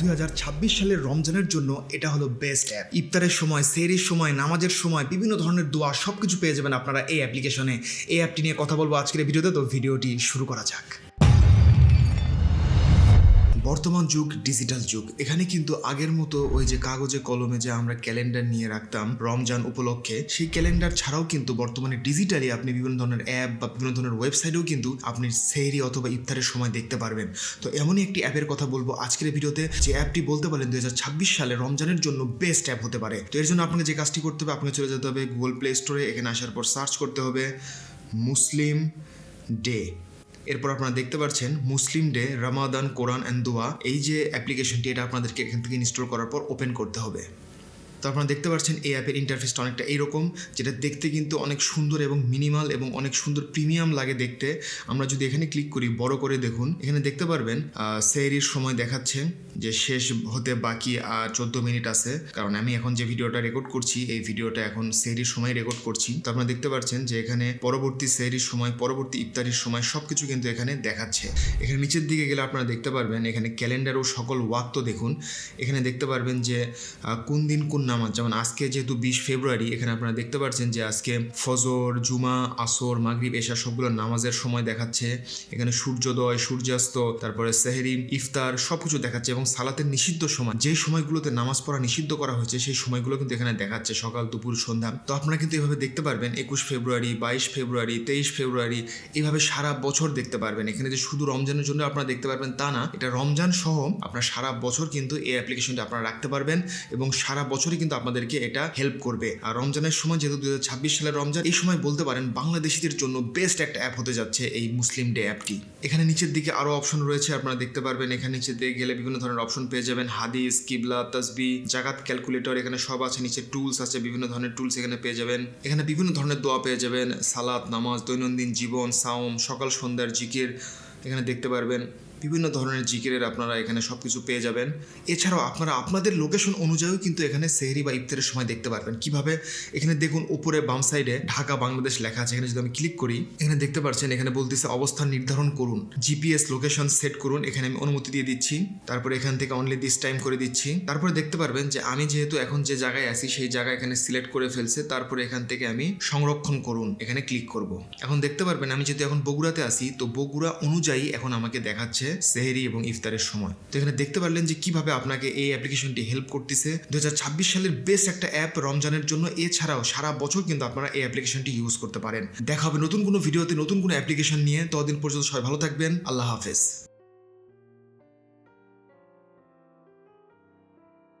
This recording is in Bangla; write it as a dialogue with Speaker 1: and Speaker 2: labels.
Speaker 1: দুই হাজার ছাব্বিশ সালের রমজানের জন্য এটা হলো বেস্ট অ্যাপ ইফতারের সময় সেরির সময়, নামাজের সময়, বিভিন্ন ধরনের দোয়া সব কিছু পেয়ে যাবেন আপনারা এই অ্যাপ্লিকেশনে এই অ্যাপটি নিয়ে কথা বলব আজকের ভিডিওতে, তো ভিডিওটি শুরু করা যাক। বর্তমান যুগ ডিজিটাল যুগ। এখানে কিন্তু আগের মতো ওই যে কাগজে, কলমে যে আমরা ক্যালেন্ডার নিয়ে রাখতাম, রমজান উপলক্ষে, সেই ক্যালেন্ডার ছাড়াও কিন্তু বর্তমানে ডিজিটালি আপনি বিভিন্ন ধরনের অ্যাপ বা বিভিন্ন ধরনের ওয়েবসাইটেও কিন্তু আপনি সেহরি অথবা ইফতারের সময় দেখতে পারবেন। তো এমনই একটি অ্যাপের কথা বলব আজকের ভিডিওতে, যে অ্যাপটি বলতে পারেন দু হাজার ছাব্বিশ সালে রমজানের জন্য বেস্ট অ্যাপ হতে পারে। তো এর জন্য আপনাকে যে কাজটি করতে হবে, আপনাকে চলে যেতে হবে গুগল প্লে স্টোরে এখানে আসার পর সার্চ করতে হবে মুসলিম ডে এরপর আপনারা দেখতে পাচ্ছেন Muslim day, Ramadan, Quran and দোয়া। এই যে অ্যাপ্লিকেশনটি এটা আপনাদেরকে এখান থেকে ইনস্টল করার পর ওপেন করতে হবে। তো আপনারা দেখতে পাচ্ছেন এই অ্যাপের ইন্টারফেসটা অনেকটা এইরকম যেটা দেখতে কিন্তু অনেক সুন্দর এবং মিনিমাল এবং অনেক সুন্দর প্রিমিয়াম লাগে দেখতে। আমরা যদি এখানে ক্লিক করি, বড় করে দেখুন, এখানে দেখতে পারবেন সেহরির সময় দেখাচ্ছে যে শেষ হতে বাকি আর চোদ্দ মিনিট আছে। কারণ আমি এখন যে ভিডিওটা রেকর্ড করছি, এই ভিডিওটা এখন সেহরির সময় রেকর্ড করছি। তো আপনারা দেখতে পাচ্ছেন যে এখানে পরবর্তী সেহরির সময়, পরবর্তী ইফতারির সময় সব কিছু কিন্তু এখানে দেখাচ্ছে। এখানে নিচের দিকে গেলে আপনারা দেখতে পারবেন, এখানে ক্যালেন্ডার ও সকল ওয়াক্ত দেখুন। এখানে দেখতে পারবেন যে কোন দিন কোন নামাজ। যেমন আজকে যেহেতু বিশ ফেব্রুয়ারি, এখানে আপনারা দেখতে পাচ্ছেন যে আজকে ফজর, জুমা, আসর, মাগরিব, এশা সবগুলো নামাজের সময় দেখাচ্ছে। এখানে সূর্যোদয়, সূর্যাস্ত, তারপরে সেহরি ইফতার সব কিছু দেখাচ্ছে এবং সালাতের নিষিদ্ধ সময়, যে সময়গুলোতে নামাজ পড়া নিষিদ্ধ করা হয়েছে, সেই সময়গুলো কিন্তু এখানে দেখাচ্ছে সকাল, দুপুর, সন্ধ্যা। তো আপনারা কিন্তু এভাবে দেখতে পারবেন, একুশ ফেব্রুয়ারি, বাইশ ফেব্রুয়ারি, তেইশ ফেব্রুয়ারি এইভাবে সারা বছর দেখতে পারবেন। এখানে যে শুধু রমজানের জন্য আপনারা দেখতে পারবেন তা না, এটা রমজান সহ আপনার সারা বছর কিন্তু এই অ্যাপ্লিকেশনটা আপনারা রাখতে পারবেন এবং সারা বছরই কিন্তু আপনাদেরকে এটা হেল্প করবে। আর রমজানের সময় যেহেতু দু সালের রমজান, এই সময় বলতে পারেন বাংলাদেশিদের জন্য বেস্ট একটা অ্যাপ হতে যাচ্ছে এই মুসলিম ডে অ্যাপটি এখানে নিচের দিকে আরও অপশন রয়েছে, আপনারা দেখতে পারবেন। এখানে নিচের দিকে গেলে বিভিন্ন ধরনের অপশন পেয়ে যাবেন। হাদিস, কিবলা, তসবি, জাকাত ক্যালকুলেটর এখানে সব আছে। নিচে টুলস আছে, বিভিন্ন ধরনের টুলস এখানে পেয়ে যাবেন। এখানে বিভিন্ন ধরনের দোয়া পেয়ে যাবেন। সালাত, নামাজ, দৈনন্দিন জীবন, সাওম, সকাল, সন্ধ্যার জিকির এখানে দেখতে পারবেন। বিভিন্ন ধরনের জিকিরের আপনারা এখানে সব কিছু পেয়ে যাবেন। এছাড়াও আপনারা আপনাদের লোকেশন অনুযায়ীও কিন্তু এখানে সেহরি বা ইফতারের সময় দেখতে পারবেন। কীভাবে? এখানে দেখুন উপরে বাম সাইডে ঢাকা, বাংলাদেশ লেখা আছে। এখানে যদি আমি ক্লিক করি, এখানে দেখতে পাচ্ছেন এখানে বলতেছে অবস্থান নির্ধারণ করুন। জিপিএস লোকেশন সেট করুন। এখানে আমি অনুমতি দিয়ে দিচ্ছি। তারপরে এখান থেকে অনলি দিস টাইম করে দিচ্ছি। তারপরে দেখতে পারবেন যে আমি যেহেতু এখন যে জায়গায় আছি, সেই জায়গা এখানে সিলেক্ট করে ফেলছে। তারপরে এখান থেকে আমি সংরক্ষণ করুন। এখানে ক্লিক করব। এখন দেখতে পারবেন, আমি যেহেতু এখন বগুড়াতে আছি, তো বগুড়া অনুযায়ী এখন আমাকে দেখাচ্ছে সেহেরি এবং ইফতারের সময়। তো এখানে দেখতে পারলেন যে কীভাবে আপনাকে এই অ্যাপ্লিকেশনটি হেল্প করতেছে। দুই হাজার ছাব্বিশ সালের বেস্ট একটা অ্যাপ রমজানের জন্য। এছাড়াও সারা বছর কিন্তু আপনারা এই অ্যাপ্লিকেশনটি ইউজ করতে পারেন। দেখা হবে নতুন কোনো ভিডিওতে নতুন কোনো অ্যাপ্লিকেশন নিয়ে। ততদিন পর্যন্ত সবাই ভালো থাকবেন। আল্লাহ হাফেজ।